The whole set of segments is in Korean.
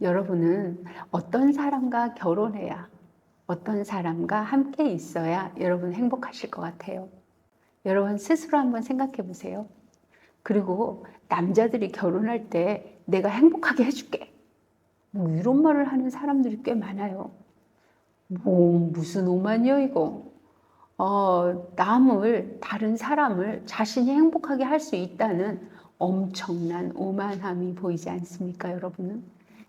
여러분은 어떤 사람과 결혼해야 어떤 사람과 함께 있어야 여러분 행복하실 것 같아요. 여러분 스스로 한번 생각해 보세요. 그리고 남자들이 결혼할 때 내가 행복하게 해줄게. 뭐 이런 말을 하는 사람들이 꽤 많아요. 뭐 무슨 오만이요 이거. 어, 남을 다른 사람을 자신이 행복하게 할 수 있다는 엄청난 오만함이 보이지 않습니까, 여러분은?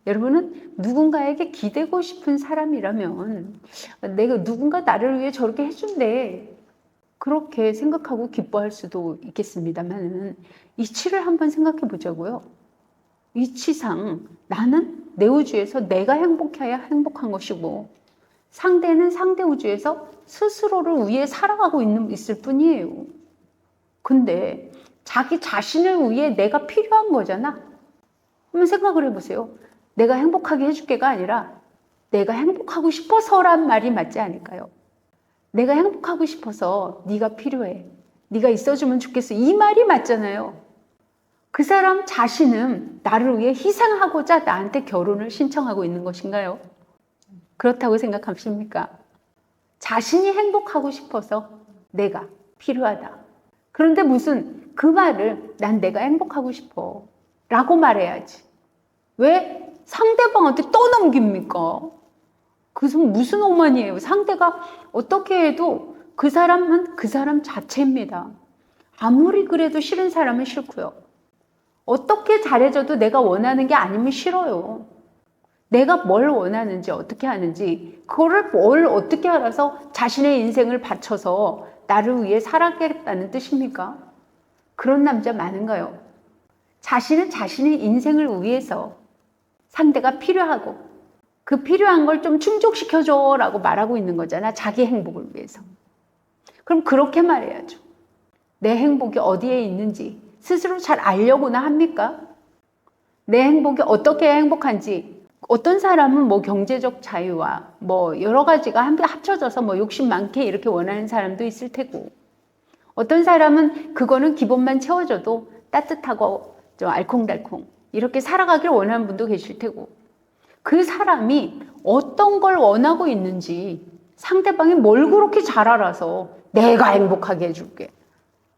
여러분은 누군가에게 기대고 싶은 사람이라면 내가 누군가 나를 위해 저렇게 해준대. 그렇게 생각하고 기뻐할 수도 있겠습니다만은 이치를 한번 생각해 보자고요. 이치상 나는 내 우주에서 내가 행복해야 행복한 것이고 상대는 상대 우주에서 스스로를 위해 살아가고 있는 있을 뿐이에요. 근데 자기 자신을 위해 내가 필요한 거잖아. 한번 생각을 해보세요. 내가 행복하게 해줄게가 아니라 내가 행복하고 싶어서란 말이 맞지 않을까요? 내가 행복하고 싶어서 네가 필요해. 네가 있어주면 좋겠어. 이 말이 맞잖아요. 그 사람 자신은 나를 위해 희생하고자 나한테 결혼을 신청하고 있는 것인가요? 그렇다고 생각하십니까? 자신이 행복하고 싶어서 내가 필요하다. 그런데 무슨 그 말을 난 내가 행복하고 싶어 라고 말해야지. 왜 상대방한테 떠넘깁니까? 그것은 무슨 오만이에요? 상대가 어떻게 해도 그 사람은 그 사람 자체입니다. 아무리 그래도 싫은 사람은 싫고요. 어떻게 잘해줘도 내가 원하는 게 아니면 싫어요. 내가 뭘 원하는지 어떻게 하는지 그거를 뭘 어떻게 알아서 자신의 인생을 바쳐서 나를 위해 살아가겠다는 뜻입니까? 그런 남자 많은가요? 자신은 자신의 인생을 위해서 상대가 필요하고 그 필요한 걸 좀 충족시켜줘 라고 말하고 있는 거잖아. 자기 행복을 위해서. 그럼 그렇게 말해야죠. 내 행복이 어디에 있는지 스스로 잘 알려고나 합니까? 내 행복이 어떻게 행복한지 어떤 사람은 뭐 경제적 자유와 뭐 여러 가지가 함께 합쳐져서 뭐 욕심 많게 이렇게 원하는 사람도 있을 테고 어떤 사람은 그거는 기본만 채워줘도 따뜻하고 좀 알콩달콩 이렇게 살아가길 원하는 분도 계실 테고 그 사람이 어떤 걸 원하고 있는지 상대방이 뭘 그렇게 잘 알아서 내가 행복하게 해줄게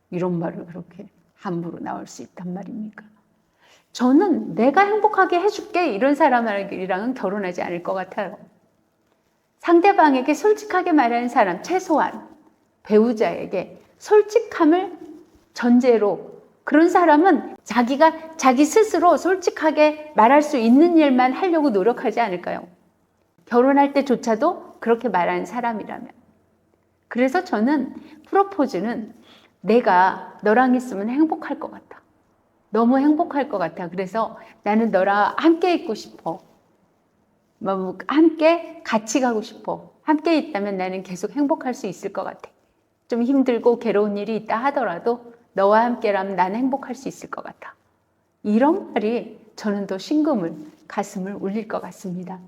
이런 말을 그렇게 함부로 나올 수 있단 말입니까? 저는 내가 행복하게 해줄게 이런 사람이랑은 결혼하지 않을 것 같아요. 상대방에게 솔직하게 말하는 사람, 최소한 배우자에게 솔직함을 전제로 그런 사람은 자기가 자기 스스로 솔직하게 말할 수 있는 일만 하려고 노력하지 않을까요? 결혼할 때조차도 그렇게 말하는 사람이라면. 그래서 저는 프로포즈는 내가 너랑 있으면 행복할 것 같아. 너무 행복할 것 같아. 그래서 나는 너랑 함께 있고 싶어. 뭐 함께 같이 가고 싶어. 함께 있다면 나는 계속 행복할 수 있을 것 같아. 좀 힘들고 괴로운 일이 있다 하더라도 너와 함께라면 나는 행복할 수 있을 것 같아. 이런 말이 저는 더 심금을 가슴을 울릴 것 같습니다.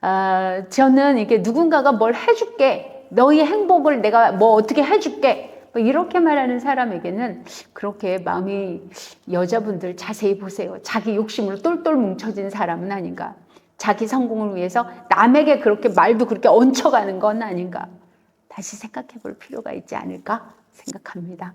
아, 저는 이게 누군가가 뭘 해줄게, 너의 행복을 내가 뭐 어떻게 해줄게, 뭐 이렇게 말하는 사람에게는 그렇게 마음이 여자분들 자세히 보세요. 자기 욕심으로 똘똘 뭉쳐진 사람은 아닌가. 자기 성공을 위해서 남에게 그렇게 말도 그렇게 얹혀가는 건 아닌가. 다시 생각해 볼 필요가 있지 않을까 생각합니다.